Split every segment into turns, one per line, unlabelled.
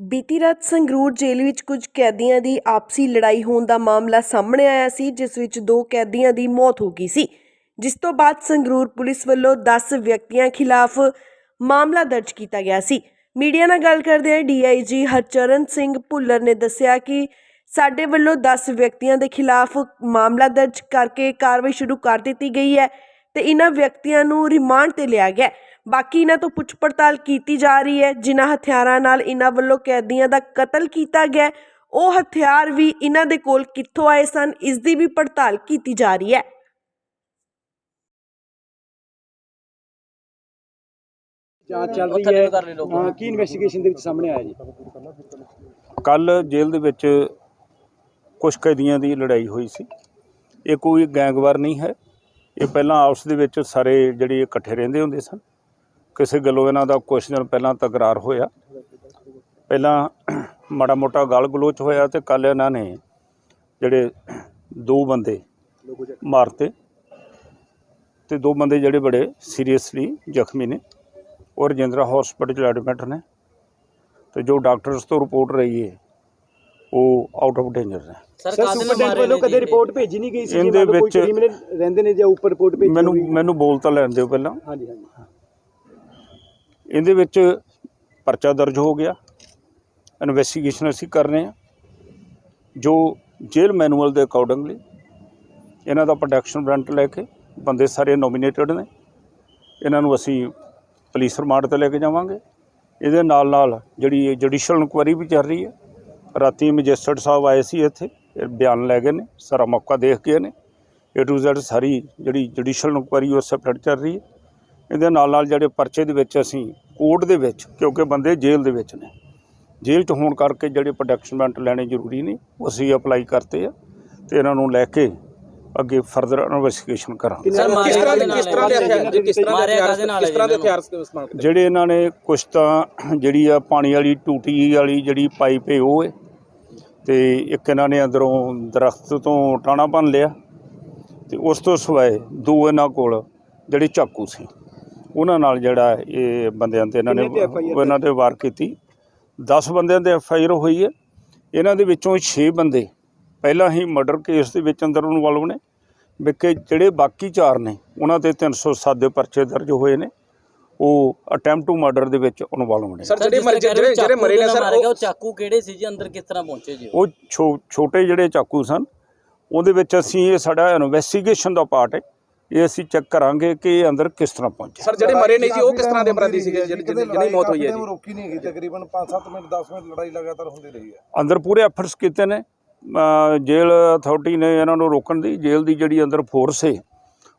ਬੀਤੀ ਰਾਤ ਸੰਗਰੂਰ ਜੇਲ੍ਹ ਵਿੱਚ ਕੁਝ ਕੈਦੀਆਂ ਦੀ ਆਪਸੀ ਲੜਾਈ ਹੋਣ ਦਾ ਮਾਮਲਾ ਸਾਹਮਣੇ ਆਇਆ ਸੀ, ਜਿਸ ਵਿੱਚ ਦੋ ਕੈਦੀਆਂ ਦੀ ਮੌਤ ਹੋ ਗਈ ਸੀ। ਜਿਸ ਤੋਂ ਬਾਅਦ ਸੰਗਰੂਰ ਪੁਲਿਸ ਵੱਲੋਂ 10 ਵਿਅਕਤੀਆਂ ਖਿਲਾਫ ਮਾਮਲਾ ਦਰਜ ਕੀਤਾ ਗਿਆ ਸੀ। ਮੀਡੀਆ ਨਾਲ ਗੱਲ ਕਰਦਿਆਂ ਡੀਆਈਜੀ ਹਰਚਰਨ ਸਿੰਘ ਭੁੱਲਰ ਨੇ ਦੱਸਿਆ ਕਿ ਸਾਡੇ ਵੱਲੋਂ 10 ਵਿਅਕਤੀਆਂ ਦੇ ਖਿਲਾਫ ਮਾਮਲਾ ਦਰਜ ਕਰਕੇ ਕਾਰਵਾਈ ਸ਼ੁਰੂ ਕਰ ਦਿੱਤੀ ਗਈ ਹੈ। ਤੇ ਇਹਨਾਂ ਵਿਅਕਤੀਆਂ ਨੂੰ ਰਿਮਾਂਡ ਤੇ ਲਿਆ ਗਿਆ। ਬਾਕੀ ਇਹਨਾਂ ਤੋਂ ਪੁੱਛ ਪੜਤਾਲ ਕੀਤੀ ਜਾ ਰਹੀ ਹੈ। ਜਿਨ੍ਹਾਂ ਹਥਿਆਰਾਂ ਨਾਲ ਇਹਨਾਂ ਵੱਲੋਂ ਕੈਦੀਆਂ ਦਾ ਕਤਲ ਕੀਤਾ ਗਿਆ ਉਹ ਹਥਿਆਰ ਵੀ ਇਹਨਾਂ ਦੇ ਕੋਲ ਕਿੱਥੋਂ ਆਏ ਸਨ ਇਸ ਦੀ ਵੀ ਪੜਤਾਲ ਕੀਤੀ ਜਾ ਰਹੀ ਹੈ।
ਜਾਂਚ ਚੱਲ
ਉੱਥੇ
ਰਹੀ ਹੈ।
ਨਹੀਂ ਕਰ ਰਹੇ ਲੋਕ।
ਹਾਂ, ਕੀ ਇਨਵੈਸਟੀਗੇਸ਼ਨ ਦੇ ਵਿੱਚ ਸਾਹਮਣੇ ਆਇਆ ਜੀ?
ਕੱਲ ਜੇਲ੍ਹ ਦੇ ਵਿੱਚ ਕੁਝ ਕੈਦੀਆਂ ਦੀ ਲੜਾਈ ਹੋਈ ਸੀ। ਇਹ ਕੋਈ ਗੈਂਗਵਾਰ ਨਹੀਂ ਹੈ। ਇਹ ਪਹਿਲਾਂ ਆਪਸ ਦੇ ਵਿੱਚ ਸਾਰੇ ਜਿਹੜੇ ਇਕੱਠੇ ਰਹਿੰਦੇ ਹੁੰਦੇ ਸਨ। ਕਿਸੇ ਗੱਲੋਂ ਇਹਨਾਂ ਦਾ ਕੁਝ ਦਿਨ ਪਹਿਲਾਂ ਤਕਰਾਰ ਹੋਇਆ। ਪਹਿਲਾਂ ਮਾੜਾ ਮੋਟਾ ਗਾਲ ਗਲੋਚ ਹੋਇਆ ਤੇ ਕੱਲ ਇਹਨਾਂ ਨੇ ਜਿਹੜੇ ਦੋ ਬੰਦੇ ਮਾਰਤੇ ਤੇ ਦੋ ਬੰਦੇ ਜਿਹੜੇ ਬੜੇ ਸੀਰੀਅਸਲੀ ਜ਼ਖਮੀ ਨੇ ਉਹ ਰਜਿੰਦਰਾ ਹਸਪੀਟਲ ਐਡਮਿਟ ਨੇ ਤੇ ਜੋ ਡਾਕਟਰਸ ਤੋਂ ਰਿਪੋਰਟ ਰਹੀ ਹੈ ਉਹ ਆਊਟ ਆਫ ਡੇਂਜਰ ਨੇ।
ਸਰ ਕਾਦੇ ਨਾਲ
ਸੁਪਰਡੈਂਟ
ਮਾਰੇ
ਵੱਲੋਂ
ਨੇ
ਕਦੇ? ਰਿਪੋਰਟ ਭੇਜੀ ਨਹੀਂ ਗਈ ਸੀ
ਇਹਦੇ
ਲਓ ਕੋਈ
ਵਿੱਚ-
ਕ੍ਰਿਮੀਨਲ ਰਹਿੰਦੇ ਨੇ ਜਾਂ ਉੱਪਰ ਰਿਪੋਰਟ ਭੇਜੀ
ਮੈਨੂੰ
ਹੋਈ।
ਮੈਨੂੰ ਬੋਲ ਤਾਂ ਲੈਣ ਦਿਓ ਪਹਿਲਾਂ।
ਹਾਂਜੀ ਹਾਂਜੀ।
ਇਹਦੇ ਵਿੱਚ ਪਰਚਾ ਦਰਜ ਹੋ ਗਿਆ। ਇਨਵੈਸਟੀਗੇਸ਼ਨ ਅਸੀਂ ਕਰ ਰਹੇ ਹਾਂ। ਜੋ ਜੇਲ੍ਹ ਮੈਨੂਅਲ ਦੇ ਅਕੋਰਡਿੰਗਲੀ ਇਹਨਾਂ ਦਾ ਪ੍ਰੋਡਕਸ਼ਨ ਵਾਰੰਟ ਲੈ ਕੇ ਬੰਦੇ ਸਾਰੇ ਨੋਮੀਨੇਟਡ ਨੇ। ਇਹਨਾਂ ਨੂੰ ਅਸੀਂ ਪੁਲਿਸ ਰਿਮਾਂਡ ਤੇ ਲੈ ਕੇ ਜਾਵਾਂਗੇ। ਇਹਦੇ ਨਾਲ ਨਾਲ ਜਿਹੜੀ ਜੁਡੀਸ਼ੀਅਲ ਇਨਕੁਆਇਰੀ ਵੀ ਚੱਲ ਰਹੀ ਹੈ। ਰਾਤੀ ਮੈਜਿਸਟਰੇਟ ਸਾਹਿਬ ਆਏ ਸੀ ਇੱਥੇ ਇਹ ਬਿਆਨ ਲੈ ਗਏ ਨੇ ਸਾਰਾ ਮੌਕਾ ਦੇਖ ਗਏ ਨੇ। ਏ ਟੂ ਜ਼ੈਡ ਸਾਰੀ ਜਿਹੜੀ ਜੁਡੀਸ਼ੀਅਲ ਇਨਕੁਆਇਰੀ ਉਹ ਸੈਪਰੇਟ ਚੱਲ ਰਹੀ ਹੈ। ਇਹਦੇ ਨਾਲ ਨਾਲ ਜਿਹੜੇ ਪਰਚੇ ਦੇ ਵਿੱਚ ਅਸੀਂ ਕੋਰਟ ਦੇ ਵਿੱਚ ਕਿਉਂਕਿ ਬੰਦੇ ਜੇਲ੍ਹ ਦੇ ਵਿੱਚ ਨੇ। ਜੇਲ੍ਹ 'ਚ ਹੋਣ ਕਰਕੇ ਜਿਹੜੇ ਪ੍ਰੋਡਕਸ਼ਨ ਵਾਰੰਟ ਲੈਣੇ ਜ਼ਰੂਰੀ ਨੇ ਉਹ ਅਸੀਂ ਅਪਲਾਈ ਕਰਤੇ ਆ ਤੇ ਇਹਨਾਂ ਨੂੰ ਲੈ ਕੇ ਅੱਗੇ ਫਰਦਰ ਇਨਵੈਸਟੀਗੇਸ਼ਨ ਕਰਾਂਗੇ।
ਸਰ
ਕਿਸ ਤਰ੍ਹਾਂ ਦੇ- ਕਿਸ ਤਰ੍ਹਾਂ ਦੇ ਹਥਿਆਰ? ਕਿਸ ਤਰ੍ਹਾਂ ਦੇ ਹਥਿਆਰ ਕਿਸ ਤਰ੍ਹਾਂ ਦੇ ਹਥਿਆਰ ਇਸਤੇਮਾਲ
ਜਿਹੜੇ ਇਹਨਾਂ ਨੇ ਕੁਛ ਤਾਂ ਜਿਹੜੀ ਆ ਪਾਣੀ ਵਾਲੀ ਟੂਟੀ ਵਾਲੀ ਜਿਹੜੀ ਪਾਈਪ ਹੈ ਉਹ ਹੈ। ਤੇ ਇੱਕ ਇਹਨਾਂ ਨੇ ਅੰਦਰੋਂ ਦਰਖਤ ਤੋਂ ਟਾਣਾ ਭੰਨ ਲਿਆ ਤੇ ਉਸ ਤੋਂ ਸਿਵਾਏ ਦੋ ਇਹਨਾਂ ਕੋਲ ਜਿਹੜੇ ਚਾਕੂ ਸੀ ਉਹਨਾਂ ਨਾਲ ਜਿਹੜਾ ਇਹ ਬੰਦਿਆਂ ਤੇ ਇਹਨਾਂ ਨੇ
ਕਿੰਨੇ ਤੇ FIR
ਉਹਨਾਂ ਤੇ ਵਾਰ ਕੀਤੀ। 10 ਬੰਦਿਆਂ ਤੇ ਐਫ ਆਈ ਆਰ ਹੋਈ ਹੈ। ਇਹਨਾਂ ਦੇ ਵਿੱਚੋਂ 6 ਬੰਦੇ ਪਹਿਲਾਂ ਹੀ ਮਰਡਰ ਕੇਸ ਦੇ ਵਿੱਚ ਅੰਦਰ ਇਨਵੋਲਵ ਨੇ। ਵਿਕੇ ਜਿਹੜੇ ਬਾਕੀ 4 ਨੇ ਉਹਨਾਂ ਤੇ 307 ਦੇ ਪਰਚੇ ਦਰਜ ਹੋਏ ਨੇ। ਉਹ ਅਟੈਂਪਟ ਟੂ ਮਰਡਰ ਦੇ ਵਿੱਚ ਇਨਵੋਲਵ ਨੇ
ਸਰ ਜਿਹੜੇ ਮਰੇ ਜਿਹੜੇ ਜਿਹੜੇ ਮਰੇ ਨੇ ਸਰ ਉਹ
ਉਹ ਚਾਕੂ ਕਿਹੜੇ ਸੀ ਜੀ? ਅੰਦਰ ਕਿਸ ਤਰ੍ਹਾਂ ਪਹੁੰਚੇ ਜੀ ਉਹ?
ਉਹ ਛੋਟੇ ਜਿਹੜੇ ਚਾਕੂ ਸਨ ਉਹਦੇ ਵਿੱਚ ਅਸੀਂ ਇਹ ਸਾਡਾ ਇਨਵੈਸਟੀਗੇਸ਼ਨ ਦਾ ਪਾਰਟ ਹੈ। ਇਹ ਅਸੀਂ ਚੈੱਕ ਕਰਾਂਗੇ ਕਿ ਇਹ ਅੰਦਰ ਕਿਸ ਤਰ੍ਹਾਂ ਪਹੁੰਚੇ।
ਸਰ ਜਿਹੜੇ ਮਰੇ ਨੇ ਜੀ ਉਹ ਕਿਸ ਤਰ੍ਹਾਂ ਦੇ ਅਪਰਾਧੀ ਸੀਗੇ? ਜਿਹੜੇ ਜਿਹਦੀ ਮੌਤ ਹੋਈ ਹੈ ਜੀ।
ਰੋਕੀ ਨਹੀਂ ਗਈ ਤਕਰੀਬਨ 5-7 ਮਿੰਟ 10 ਮਿੰਟ ਲੜਾਈ ਲਗਾਤਾਰ ਹੁੰਦੀ ਰਹੀ ਹੈ।
ਅੰਦਰ ਪੂਰੇ ਐਫਰਟਸ ਕੀਤੇ ਨੇ। ਜੇਲ੍ਹ ਅਥਾਰਟੀ ਨੇ ਇਹਨਾਂ ਨੂੰ ਰੋਕਣ ਦੀ। ਜੇਲ੍ਹ ਦੀ ਜਿਹੜੀ ਅੰਦਰ ਫੋਰਸ ਹੈ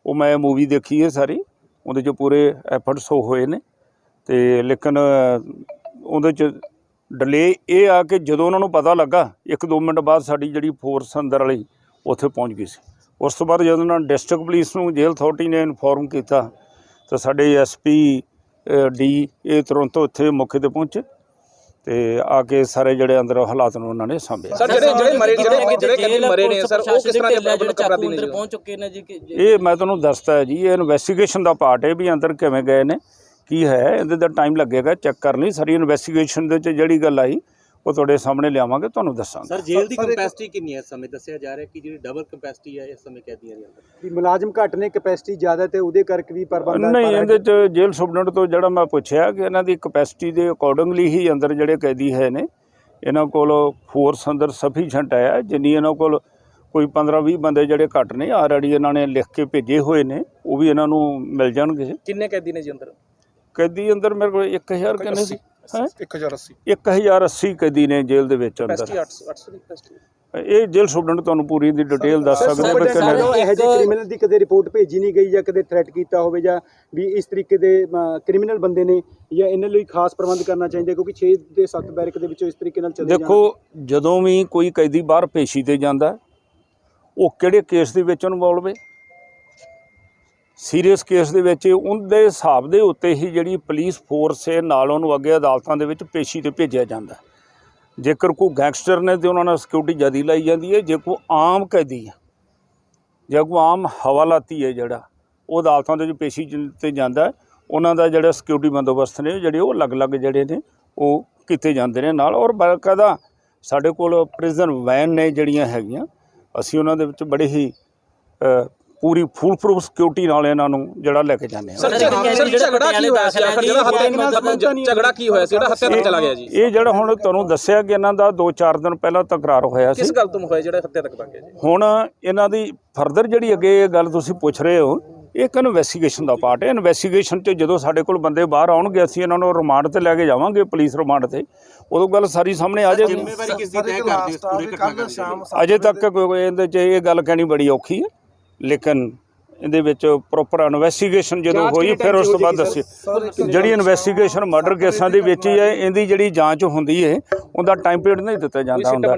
ਉਹ ਮੈਂ ਮੂਵੀ ਦੇਖੀ ਹੈ ਸਾਰੀ। ਉਹਦੇ 'ਚ ਪੂਰੇ ਐਫਰਟਸ ਹੋਏ ਨੇ ਤੇ ਲੇਕਿਨ ਉਹਦੇ 'ਚ ਡਿਲੇ ਇਹ ਆ ਕਿ ਜਦੋਂ ਉਹਨਾਂ ਨੂੰ ਪਤਾ ਲੱਗਾ, ਇੱਕ ਦੋ ਮਿੰਟ ਬਾਅਦ ਸਾਡੀ ਜਿਹੜੀ ਫੋਰਸ ਅੰਦਰ ਵਾਲੀ ਉੱਥੇ ਪਹੁੰਚ ਗਈ ਸੀ। ਉਸ ਤੋਂ ਬਾਅਦ ਜਦੋਂ ਉਹਨਾਂ ਡਿਸਟ੍ਰਿਕਟ ਪੁਲਿਸ ਨੂੰ ਜੇਲ੍ਹ ਅਥਾਰਟੀ ਨੇ ਇਨਫੋਰਮ ਕੀਤਾ, ਤਾਂ ਸਾਡੇ ਐਸਪੀ ਡੀ ਇਹ ਤੁਰੰਤ ਉੱਥੇ ਮੌਕੇ ਤੇ ਪਹੁੰਚੇ। ਤੇ ਆ ਕੇ ਸਾਰੇ ਜਿਹੜੇ ਅੰਦਰ ਹਾਲਾਤ ਨੂੰ ਉਹਨਾਂ ਨੇ ਸਾਂਭਿਆ
ਸਰ ਜਿਹੜੇ ਜਿਹੜੇ ਮਰੇ ਜਿਹੜੇ ਜਿਹੜੇ
ਜੇਲ੍ਹ
ਮਰੇ ਨੇ ਸਰ ਉਹ ਕਿਸ ਤਰ੍ਹਾਂ ਦੇ ਅਪਰਾਧੀ ਨੇ
ਪਹੁੰਚ ਚੁੱਕੇ ਨੇ ਜੀ ਕਿ-
ਇਹ ਮੈਂ ਤੁਹਾਨੂੰ ਦੱਸਤਾ ਹੈ ਜੀ ਇਹ ਇਨਵੈਸਟੀਗੇਸ਼ਨ ਦਾ ਪਾਰਟ ਹੈ ਵੀ ਅੰਦਰ ਕਿਵੇਂ ਗਏ ਨੇ ਕੀ ਹੈ ਇਹਦੇ ਦਾ ਟਾਈਮ ਲੱਗੇਗਾ ਚੈੱਕ ਕਰਨੀ ਸਾਰੀ ਇਨਵੈਸਟੀਗੇਸ਼ਨ ਦੇ ਵਿੱਚ ਜਿਹੜੀ ਗੱਲ ਆਈ ਉਹ ਤੁਹਾਡੇ ਸਾਹਮਣੇ ਲਿਆਵਾਂਗੇ ਤੁਹਾਨੂੰ ਦੱਸਾਂਗੇ।
ਸਰ ਜੇਲ੍ਹ ਦੀ ਕਪੈਸਿਟੀ ਕਿੰਨੀ ਹੈ? ਇਸ ਸਮੇਂ ਦੱਸਿਆ ਜਾ ਰਿਹਾ ਕਿ ਜਿਹੜੀ ਡਬਲ ਕਪੈਸਿਟੀ ਹੈ ਇਸ ਸਮੇਂ ਕੈਦੀਆਂ ਦੇ ਅੰਦਰ।
ਵੀ ਮੁਲਾਜ਼ਮ ਘੱਟ ਨੇ ਕੈਪੈਸਿਟੀ ਜ਼ਿਆਦਾ ਤੇ ਉਹਦੇ ਕਰਕੇ ਵੀ ਪ੍ਰਬੰਧ
ਨਹੀਂ ਇਹਦੇ ਚ ਜੇਲ੍ਹ ਸੁਪਰਡੈਂਟ ਤੋਂ ਜਿਹੜਾ ਮੈਂ ਪੁੱਛਿਆ ਕਿ ਇਹਨਾਂ ਦੀ ਕਪੈਸਿਟੀ ਦੇ ਅਕੋਰਡਿੰਗਲੀ ਹੀ ਅੰਦਰ ਜਿਹੜੇ ਕੈਦੀ ਹੈ ਨੇ ਇਹਨਾਂ ਕੋਲ ਫੋਰਸ ਅੰਦਰ ਸਫੀਸ਼ੀਐਂਟ ਹੈ। ਜਿੰਨੀ ਇਹਨਾਂ ਕੋਲ ਕੋਈ 15 20 ਬੰਦੇ ਜਿਹੜੇ ਘੱਟ ਨੇ ਆਲਰੇਡੀ ਇਹਨਾਂ ਨੇ ਲਿਖ ਕੇ ਭੇਜੇ ਹੋਏ ਨੇ ਉਹ ਵੀ ਇਹਨਾਂ ਨੂੰ ਮਿਲ ਜਾਣਗੇ।
ਕਿੰਨੇ ਕੈਦੀ ਨੇ ਜੀ ਅੰਦਰ?
ਕੈਦੀ ਅੰਦਰ ਮੇਰੇ ਕੋਲ 1000 ਕਿੰਨੇ ਸੀ। ਹੈ?
1080
1080 ਕੈਦੀ ਨੇ ਜੇਲ੍ਹ ਦੇ ਵਿੱਚ ਅੰਦਰ।
800 800 ਦੀ ਕੈਪੈਸਿਟੀ
ਇਹ ਜੇਲ੍ਹ ਸੁਪਰਡੈਂਟ ਤੁਹਾਨੂੰ ਪੂਰੀ ਦੀ ਡਿਟੇਲ ਦੱਸ ਸਕਦੇ ਕਿੰਨੇ
ਸਾਹਿਬ ਇਹੋ ਜਿਹੇ ਕ੍ਰਿਮੀਨਲ ਦੀ ਕਦੇ ਰਿਪੋਰਟ ਭੇਜੀ ਨਹੀਂ ਗਈ ਜਾਂ ਕਦੇ ਥ੍ਰੈਟ ਕੀਤਾ ਹੋਵੇ ਜਾਂ ਵੀ ਇਸ ਤਰੀਕੇ ਦੇ ਕ੍ਰਿਮੀਨਲ ਬੰਦੇ ਨੇ ਜਾਂ ਇਹਨਾਂ ਲਈ ਖਾਸ ਪ੍ਰਬੰਧ ਕਰਨਾ ਚਾਹੀਦਾ ਕਿਉਂਕਿ 6 ਦੇ 7 ਬੈਰਕ ਦੇ ਵਿੱਚੋਂ ਇਸ ਤਰੀਕੇ ਨਾਲ ਚੱਲੇ
ਦੇਖੋ ਜਦੋਂ ਵੀ ਕੋਈ ਕੈਦੀ ਬਾਹਰ ਪੇਸ਼ੀ ਤੇ ਜਾਂਦਾ ਉਹ ਕਿਹੜੇ ਕੇਸ ਦੇ ਵਿੱਚ ਇਨਵੋਲਵ ਹੈ ਸੀਰੀਅਸ ਕੇਸ ਦੇ ਵਿੱਚ ਉਹਦੇ ਹਿਸਾਬ ਦੇ ਉੱਤੇ ਹੀ ਜਿਹੜੀ ਪੁਲਿਸ ਫੋਰਸ ਹੈ, ਨਾਲ ਉਹਨੂੰ ਅੱਗੇ ਅਦਾਲਤਾਂ ਦੇ ਵਿੱਚ ਪੇਸ਼ੀ ਤੇ ਭੇਜਿਆ ਜਾਂਦਾ ਜੇਕਰ ਕੋਈ ਗੈਂਗਸਟਰ ਨੇ ਤੇ ਉਹਨਾਂ ਨਾਲ ਸਿਕਿਉਰਿਟੀ ਜ਼ਿਆਦੀ ਲਾਈ ਜਾਂਦੀ ਹੈ, ਜੇ ਕੋਈ ਆਮ ਕੈਦੀ ਹੈ, ਜਾਂ ਕੋਈ ਆਮ ਹਵਾਲਾਤੀ ਹੈ ਜਿਹੜਾ, ਉਹ ਅਦਾਲਤਾਂ ਦੇ ਵਿੱਚ ਪੇਸ਼ੀ ਤੇ ਜਾਂਦਾ ਉਹਨਾਂ ਦਾ ਜਿਹੜਾ ਸਿਕਿਉਰਿਟੀ ਬੰਦੋਬਸਤ ਨੇ, ਜਿਹੜੇ ਉਹ ਅਲੱਗ-ਅਲੱਗ ਜਿਹੜੇ ਨੇ, ਉਹ ਕੀਤੇ ਜਾਂਦੇ ਨੇ ਨਾਲ। ਔਰ ਬਾਕਾਇਦਾ ਸਾਡੇ ਕੋਲ ਪ੍ਰਿਜ਼ਨ ਵੈਨ ਨੇ ਜਿਹੜੀਆਂ ਹੈਗੀਆਂ, ਅਸੀਂ ਉਹਨਾਂ ਦੇ ਵਿੱਚ ਬੜੇ ਹੀ ਪੂਰੀ ਫੁੱਲ ਪ੍ਰੂਫ ਸਿਕਿਉਰਿਟੀ ਨਾਲ ਇਹਨਾਂ ਨੂੰ ਜਿਹੜਾ ਲੈ ਕੇ ਜਾਂਦੇ ਹਾਂ
ਸਰ ਝਗੜਾ ਕੀ ਹੋਇਆ ਸੀ? ਆਖਰ ਜਿਹੜਾ ਹੱਤਿਆ
ਝਗੜਾ ਕੀ ਹੋਇਆ ਸੀ? ਜਿਹੜਾ ਹੱਤਿਆ ਤੱਕ ਚਲਾ ਗਿਆ ਜੀ?
ਇਹ ਜਿਹੜਾ ਹੁਣ ਤੁਹਾਨੂੰ ਦੱਸਿਆ ਕਿ ਇਹਨਾਂ ਦਾ 2-4 ਦਿਨ ਪਹਿਲਾਂ ਤਕਰਾਰ ਹੋਇਆ ਸੀ।
ਕਿਸ ਗੱਲ ਤੋਂ ਹੋਇਆ ਜਿਹੜਾ ਹੱਤਿਆ ਤੱਕ ਪਹੁੰਚ ਗਿਆ ਜੀ?
ਹੁਣ ਇਹਨਾਂ ਦੀ ਫਰਦਰ ਜਿਹੜੀ ਅੱਗੇ ਇਹ ਗੱਲ ਤੁਸੀਂ ਪੁੱਛ ਰਹੇ ਹੋ ਇਹ ਇੱਕ ਇਨਵੈਸਟੀਗੇਸ਼ਨ ਦਾ ਪਾਰਟ ਹੈ। ਇਨਵੈਸਟੀਗੇਸ਼ਨ 'ਚ ਜਦੋਂ ਸਾਡੇ ਕੋਲ ਬੰਦੇ ਬਾਹਰ ਆਉਣਗੇ ਅਸੀਂ ਇਹਨਾਂ ਨੂੰ ਰਿਮਾਂਡ ਤੇ ਲੈ ਕੇ ਜਾਵਾਂਗੇ ਪੁਲਿਸ ਰਿਮਾਂਡ ਤੇ। ਉਦੋਂ ਗੱਲ ਸਾਰੀ ਸਾਹਮਣੇ ਆ ਜਾਏਗੀ।
ਜ਼ਿੰਮੇਵਾਰੀ ਕਿਸ ਦੀ ਤੈਅ ਕਰਦੇ ਇਸ ਪੂਰੇ ਘਟਨਾ
ਕੱਲ ਸ਼ਾਮ
ਅਜੇ ਤੱਕ ਕੋਈ ਇਹਦੇ 'ਚ ਇਹ ਗੱਲ ਕਹਿਣੀ ਬੜੀ ਔਖੀ ਹੈ। ਲੇਕਿਨ ਇਹਦੇ ਵਿੱਚ ਪ੍ਰੋਪਰ ਇਨਵੈਸਟੀਗੇਸ਼ਨ ਜਦੋਂ ਹੋਈ ਫਿਰ ਉਸ ਤੋਂ ਬਾਅਦ ਦੱਸੀ ਜਿਹੜੀ ਇਨਵੈਸਟੀਗੇਸ਼ਨ ਮਰਡਰ ਕੇਸਾਂ ਦੀ ਵਿੱਚ ਹੀ ਹੈ ਇਹਦੀ ਜਿਹੜੀ ਜਾਂਚ ਹੁੰਦੀ ਹੈ ਉਹਦਾ ਟਾਈਮ ਪੀਰੀਅਡ ਨਹੀਂ ਦਿੱਤਾ ਜਾਂਦਾ ਹੁੰਦਾ।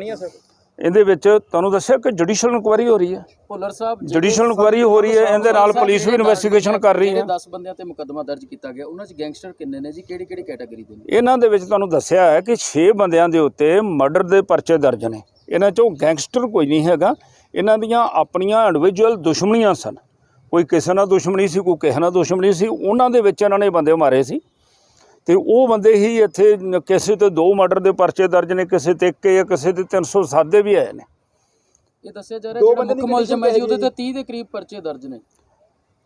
ਇਹਦੇ ਵਿੱਚ ਤੁਹਾਨੂੰ ਦੱਸਿਆ ਕਿ ਜੁਡੀਸ਼ੀਅਲ ਇਨਕੁਆਇਰੀ ਹੋ ਰਹੀ ਹੈ?
ਭੁੱਲਰ ਸਾਹਿਬ
ਜੁਡੀਸ਼ੀਅਲ ਇਨਕੁਆਇਰੀ ਹੋ ਰਹੀ ਹੈ ਇਹਦੇ ਨਾਲ ਪੁਲਿਸ ਵੀ ਇਨਵੈਸਟੀਗੇਸ਼ਨ ਕਰ ਰਹੀ ਹੈ।
10 ਬੰਦਿਆਂ ਤੇ ਮੁਕੱਦਮਾ ਦਰਜ ਕੀਤਾ ਗਿਆ ਉਹਨਾਂ 'ਚ ਗੈਂਗਸਟਰ ਕਿੰਨੇ ਨੇ ਜੀ? ਕਿਹੜੀ ਕਿਹੜੀ ਕੈਟਾਗਰੀ ਦੇ ਨੇ?
ਇਹਨਾਂ ਦੇ ਵਿੱਚ ਤੁਹਾਨੂੰ ਦੱਸਿਆ ਹੈ ਕਿ 6 ਬੰਦਿਆਂ ਦੇ ਉੱਤੇ ਮਰਡਰ ਦੇ ਪਰਚੇ ਦਰਜ ਨੇ। ਇਹਨਾਂ ਚੋਂ ਗੈਂਗਸਟਰ ਕੋਈ ਨਹੀਂ ਹੈਗਾ। ਇਹਨਾਂ ਦੀਆਂ ਆਪਣੀਆਂ ਇੰਡੀਵਿਜੂਅਲ ਦੁਸ਼ਮਣੀਆਂ ਸਨ। ਕੋਈ ਕਿਸੇ ਨਾਲ ਦੁਸ਼ਮਣੀ ਸੀ ਕੋਈ ਕਿਸੇ ਨਾਲ ਦੁਸ਼ਮਣੀ ਸੀ ਉਹਨਾਂ ਦੇ ਵਿੱਚ ਇਹਨਾਂ ਨੇ ਬੰਦੇ ਮਾਰੇ ਸੀ। ਤੇ ਉਹ ਬੰਦੇ ਹੀ ਇੱਥੇ ਕਿਸੇ ਤੇ ਦੋ ਮਰਡਰ ਦੇ ਪਰਚੇ ਦਰਜ ਨੇ ਕਿਸੇ ਤੇ ਇੱਕ ਜਾਂ ਕਿਸੇ ਤੇ 307 ਦੇ ਵੀ ਆਏ ਨੇ।
ਇਹ ਦੱਸਿਆ ਜਾ ਰਿਹਾ ਜਿਹੜਾ ਮੁੱਖ ਮੁਲਜ਼ਮ ਹੈ ਜੀ ਉਹਦੇ ਤੇ 30 ਦੇ ਕਰੀਬ ਪਰਚੇ ਦਰਜ ਨੇ।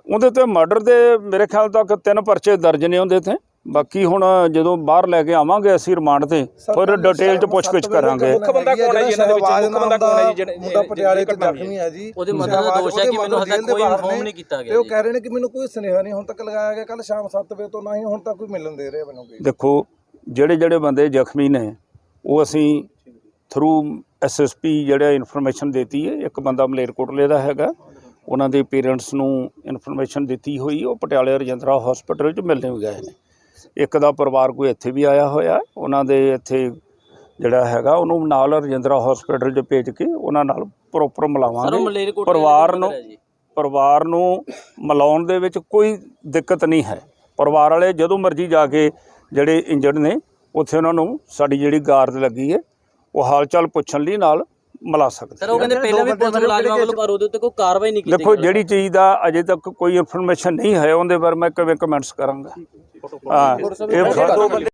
ਉਹਦੇ ਤੇ ਮਰਡਰ ਦੇ ਮੇਰੇ ਖਿਆਲ ਤੱਕ ਤਿੰਨ ਪਰਚੇ ਦਰਜ ਨੇ ਉਹਦੇ ਤੇ। ਬਾਕੀ ਹੁਣ ਜਦੋਂ ਬਾਹਰ ਲੈ ਕੇ ਆਵਾਂਗੇ ਅਸੀਂ ਰਿਮਾਂਡ ਤੇ ਫਿਰ ਡਿਟੇਲ ਚ ਪੁੱਛਗਿੱਛ ਕਰਾਂਗੇ।
ਮੁੱਖ ਬੰਦਾ ਕੌਣ ਹੈ ਜੀ ਇਹਨਾਂ ਦੇ ਵਿੱਚ ਮੁੱਖ ਬੰਦਾ ਕੌਣ ਹੈ ਜੀ ਜਿਹੜੇ
ਮੁੰਡਾ ਪਟਿਆਲੇ ਚ
ਘਟਨਾ ਹੋਈ ਹੈ?
ਜ਼ਖਮੀ ਹੈ ਜੀ
ਉਹਦੇ ਮਦਦ ਦਾ ਦੋਸ਼ ਹੈ ਕਿ ਮੈਨੂੰ ਹਜੇ ਤੱਕ ਕੋਈ ਇਨਫੋਰਮ ਨਹੀਂ ਕੀਤਾ
ਤੇ
ਗਿਆ
ਉਹ
ਜੀ।
ਕਹਿ ਰਹੇ ਨੇ ਕਿ ਮੈਨੂੰ ਕੋਈ ਸੁਨੇਹਾ ਨਹੀਂ ਹੁਣ ਤੱਕ ਲਗਾਇਆ ਗਿਆ ਕੱਲ ਸ਼ਾਮ 7 ਵਜੇ ਤੋਂ ਨਾ ਹੀ ਹੁਣ ਤੱਕ ਕੋਈ ਮਿਲਣ ਦੇ ਰਿਹਾ ਮੈਨੂੰ ਕੋਈ।
ਦੇਖੋ ਜਿਹੜੇ ਜਿਹੜੇ ਬੰਦੇ ਜ਼ਖਮੀ ਨੇ ਉਹ ਅਸੀਂ ਥਰੂ ਐਸਐਸਪੀ ਜਿਹੜਾ ਇਨਫੋਰਮੇਸ਼ਨ ਦਿੱਤੀ ਹੈ ਇੱਕ ਬੰਦਾ ਮਲੇਰਕੋਟਲੇ ਦਾ ਹੈਗਾ ਉਹਨਾਂ ਦੇ ਪੇਰੈਂਟਸ ਨੂੰ ਇਨਫੋਰਮੇਸ਼ਨ ਦਿੱਤੀ ਹੋਈ ਉਹ ਪਟਿਆਲੇ ਰਜਿੰਦਰਾ ਹਸਪੀਟਲ 'ਚ ਮਿਲਣੇ ਵੀ ਗਏ ਨੇ। ਇੱਕ ਦਾ ਪਰਿਵਾਰ ਕੋਈ ਇੱਥੇ ਵੀ ਆਇਆ ਹੋਇਆ ਉਹਨਾਂ ਦੇ ਇੱਥੇ ਜਿਹੜਾ ਹੈਗਾ ਉਹਨੂੰ ਨਾਲ ਰਜਿੰਦਰਾ ਹਸਪੀਟਲ 'ਚ ਭੇਜ ਕੇ ਉਹਨਾਂ ਨਾਲ ਪ੍ਰੋਪਰ ਮਿਲਾਵਾਂਗੇ ਪਰਿਵਾਰ ਨੂੰ। ਪਰਿਵਾਰ ਨੂੰ ਮਿਲਾਉਣ ਦੇ ਵਿੱਚ ਕੋਈ ਦਿੱਕਤ ਨਹੀਂ ਹੈ ਪਰਿਵਾਰ ਵਾਲੇ ਜਦੋਂ ਮਰਜ਼ੀ ਜਾ ਕੇ ਜਿਹੜੇ ਇੰਜਰਡ ਨੇ ਉੱਥੇ ਉਹਨਾਂ ਨੂੰ ਸਾਡੀ ਜਿਹੜੀ ਗਾਰਡ ਲੱਗੀ ਹੈ ਉਹ ਹਾਲ ਚਾਲ ਪੁੱਛਣ ਲਈ ਨਾਲ ਮਿਲਾ ਸਕਦੇ
ਸਰ ਉਹ ਕਹਿੰਦੇ ਪਹਿਲਾਂ ਵੀ ਪੁਲਿਸ ਮੁਲਾਜ਼ਮਾਂ ਵੱਲੋਂ ਪਰ ਉਹਦੇ ਉੱਤੇ ਕੋਈ ਕਾਰਵਾਈ ਨਹੀਂ ਕੀਤੀ
ਦੇਖੋ। ਜਿਹੜੀ ਚੀਜ਼ ਦਾ ਅਜੇ ਤੱਕ ਕੋਈ ਇਨਫੋਰਮੇਸ਼ਨ ਨਹੀਂ ਹੈ ਉਹਦੇ ਬਾਰੇ ਮੈਂ ਕਿਵੇਂ ਕਮੈਂਟਸ ਕਰਾਂਗਾ। ਹਾਂ ਇਹ